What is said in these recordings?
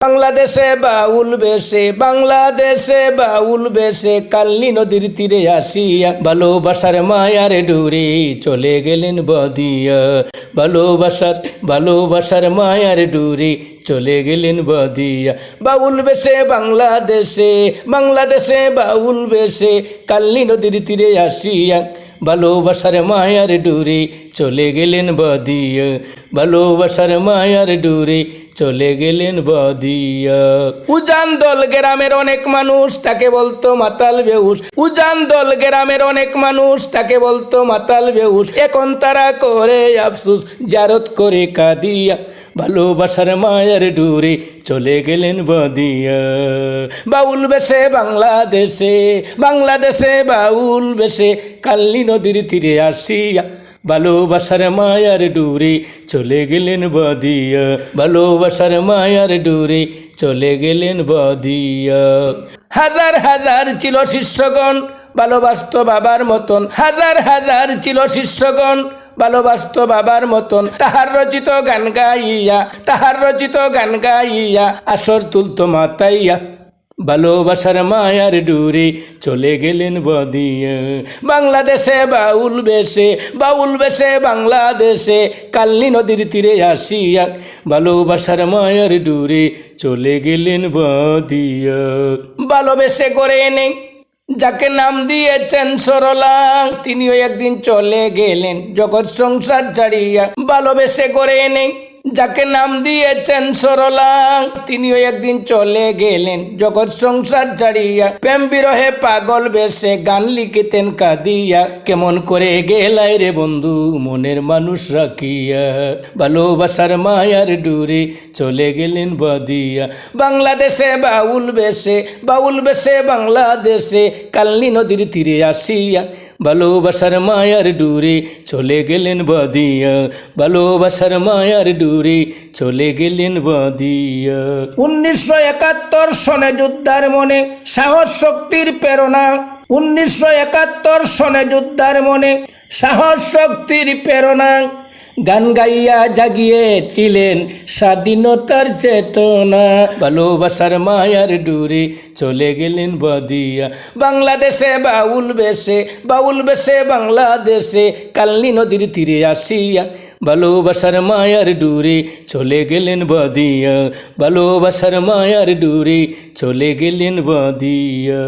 বাংলাদেশে বাউল বেশে, বাংলাদেশে বাউল বেশে কালনি নদীর তীরে আসিয়া ভালোবাসার মায়ার ডুরে চলে গেলেন বদিয়া। ভালোবাসার ভালোবাসার মায়ার ডুরে চলে গেলেন বদিয়া। বাউল বেশে, বাংলাদেশে বাংলাদেশে বাউল বেশে কালনি নদীর তীরে আসিয়া ভালোবাসার মায়ার ডুরে চলে গেলেন বদিয়া। ভালোবাসার মায়ার ডুরে চলে গেলেন বদিয়া। উজান দল গ্রামের অনেক মানুষ, তাকে বলতো মাতাল বেউস উজান দল গ্রামের অনেক মানুষ, তাকে বলতো মাতাল বেউস এখন তারা করে আফসুস জারত করে কাদিয়া। ভালোবাসার মায়ের ডুরে চলে গেলেন বদিয়া। বাউল বেশে বাংলাদেশে বাংলাদেশে বাউল বেশে, কাল্লি নদীর তীরে আসিয়া ভালোবাসার মায়ার ডুরে চলে গেলেন বদিয়া। ভালোবাসার মায়ার ডুরে চলে গেলেন বদিয়া। হাজার হাজার ছিল শিষ্যগণ, ভালোবাসত বাবার মতন। হাজার হাজার ছিল শিষ্যগণ, ভালোবাসত বাবার মতন। তাহার রচিত গান গাইয়া, তাহার রচিত গান গাইয়া, আসর তুলতো মাতাইয়া। ভালোবাসার মায়ার ডুরে চলে গেলেন বদিয়া। বাংলাদেশে বাউল বেশে বাউল বেশে বাংলাদেশে কালনি নদীর তীরে আসিয়া ভালোবাসার মায়ার ডুরে চলে গেলেন বদিয়া। ভালোবেসে করে এনে যাকে নাম দিয়েছেন সরলা, তিনিও একদিন চলে গেলেন জগৎ সংসার ছাড়িয়া। ভালোবেসে করে এনে যাকে নাম দিয়েছেন সরলা, তিনিও একদিন চলে গেলেন জগৎ সংসার ছাড়িয়া। প্রেম বিরহে পাগল বেশে গান লিখিতেন কাঁদিয়া। কেমন করে গেলাই রে বন্ধু, মনের মানুষ রাখিয়া। ভালোবাসার মায়ার ডুরে চলে গেলেন বদিয়া। বাংলাদেশে বাউল বেশে বাউল বেশে বাংলাদেশে, কালনি নদীর তীরে আসিয়া ভালোবাসার মায়ার ডুরে চলে গেলেন বদিয়া। ভালোবাসার মায়ার ডুরে চলে গেলেন বদিয়া। উনিশশো একাত্তর সনে যোদ্ধার মনে সাহস শক্তির প্রেরণা। উনিশশো একাত্তর সনে যোদ্ধার মনে সাহস শক্তির প্রেরণা। গান গাইয়া জাগিয়েছিলেন স্বাধীনতার চেতনা। ভালোবাসার মায়ার ডুরে চলে গেলেন বদিয়া। বাংলাদেশে বাউল বেশে বাউল বেশে বাংলাদেশে, কালনি নদীর তীরে আসিয়া ভালোবাসার মায়ার ডুরে চলে গেলেন বদিয়া। ভালোবাসার মায়ার ডুরে চলে গেলেন বদিয়া।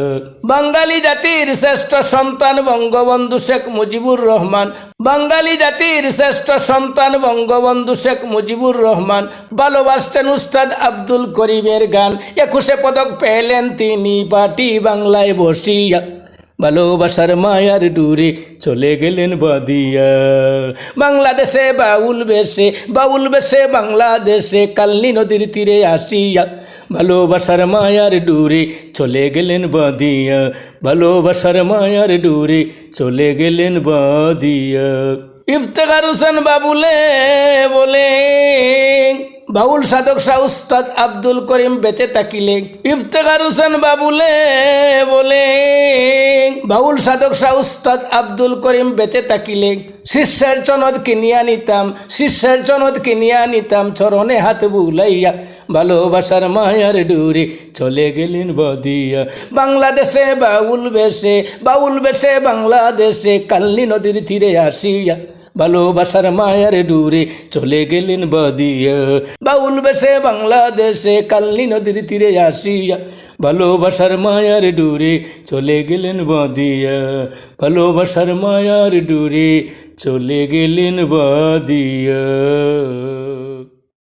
বাঙালি জাতির শ্রেষ্ঠ সন্তান বঙ্গবন্ধু শেখ মুজিবুর রহমান বাঙালি জাতির শ্রেষ্ঠ সন্তান বঙ্গবন্ধু শেখ মুজিবুর রহমান। ভালোবাসতেন উস্তাদ আব্দুল করিমের গান। একুশে পদক পেলেন তিনি পাটি বাংলায় বসিয়া। ভালোবাসার মায়ার ডুরে চলে গেলেন বদিয়া। বাংলাদেশে বাউল বেশে বাউল বেশে বাংলাদেশে কালনি নদীর তীরে আসিয়া। ভালোবাসার মায়ার ডুরে চলে গেলেন বদিয়া ভালোবাসার মায়ার ডুরে চলে গেলেন বদিয়া ইফতেখার হোসেন বাবুলে বলে, বাউল সাধক শাহ উস্তাদ আব্দুল করিম বেঁচে থাকিলে। ইফতেখার হোসেন বাবুলে বলে, বাউল সাধক শাহ উস্তাদ আব্দুল করিম বেঁচে থাকিলে। শিষ্যের চনদ কিনিয়া নিতাম, শিষ্যের চনদ কিনিয়া নিতাম, চরণে হাত বুলাইয়া ভালোবাসার মায়ার ডুরে চলে গেলেন বদিয়া। বাংলাদেশে বাউল বেশে বাউল বেশে বাংলাদেশে কাল্লি নদীর তীরে আসিয়া ভালোবাসার মায়ার ডুরে চলে গেলেন বদিয়া। বাউল বেশে বাংলাদেশে কাল্লি নদীর তীরে আসিয়া ভালোবাসার মায়ার ডুরে চলে গেলেন বদিয়া। ভালোবাসার মায়ার ডুরে চলে গেলেন বদিয়া।